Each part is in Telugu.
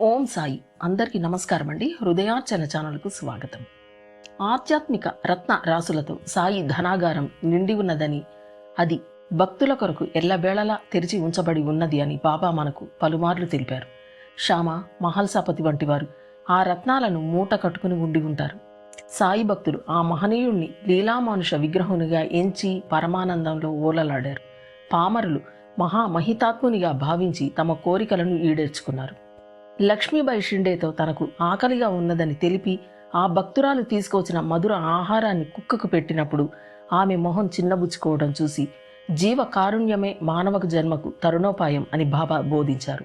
ఓం సాయి. అందరికీ నమస్కారం అండి. హృదయార్చన ఛానల్కు స్వాగతం. ఆధ్యాత్మిక రత్న రాసులతో సాయి ధనాగారం నిండి ఉన్నదని అది భక్తుల కొరకు ఎల్లవేళలా తెరిచి ఉంచబడి ఉన్నది అని బాబా మనకు పలుమార్లు తెలిపారు. శ్యామ మహల్సాపతి వంటి వారు ఆ రత్నాలను మూట కట్టుకుని ఉండి ఉంటారు. సాయి భక్తులు ఆ మహనీయుణ్ణి లీలామానుష విగ్రహునిగా ఎంచి పరమానందంలో ఓలలాడారు పామరులు మహామహితాత్మునిగా భావించి తమ కోరికలను ఈడేర్చుకున్నారు. లక్ష్మీబాయి షిండేతో తనకు ఆకలిగా ఉన్నదని తెలిపి ఆ భక్తురాలు తీసుకొచ్చిన మధుర ఆహారాన్ని కుక్కకు పెట్టినప్పుడు ఆమె మొహం చిన్నబుచ్చుకోవడం చూసి జీవ కారుణ్యమే మానవ జన్మకు తరుణోపాయం అని బాబా బోధించారు.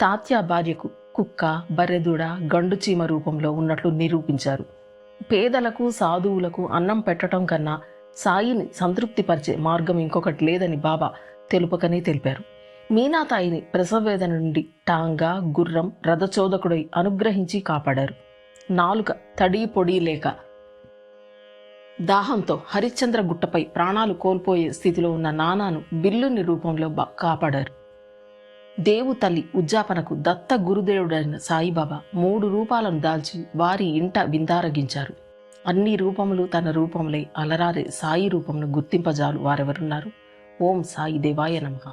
తాత్యా భార్యకు కుక్క బర్రెదూడ గండు చీమ రూపంలో ఉన్నట్లు నిరూపించారు. పేదలకు సాధువులకు అన్నం పెట్టడం కన్నా సాయిని సంతృప్తిపరిచే మార్గం ఇంకొకటి లేదని బాబా తెలుపకనే తెలిపారు. మీనాతాయిని ప్రసవవేదన నుండి టాంగా గుర్రం రథచోదకుడై అనుగ్రహించి కాపాడారు. నాలుక తడి పొడి లేక దాహంతో హరిశ్చంద్ర గుట్టపై ప్రాణాలు కోల్పోయే స్థితిలో ఉన్న నానాను బిల్లుని రూపంలో బా- కాపాడారు. దేవు తల్లి ఉజ్జాపనకు దత్త గురుదేవుడైన సాయిబాబా మూడు రూపాలను దాల్చి వారి ఇంట విందారగించారు. అన్ని రూపములు తన రూపములై అలరారే సాయి రూపంను గుర్తింపజాలు వారెవరున్నారు? ఓం సాయి దేవాయ నమః.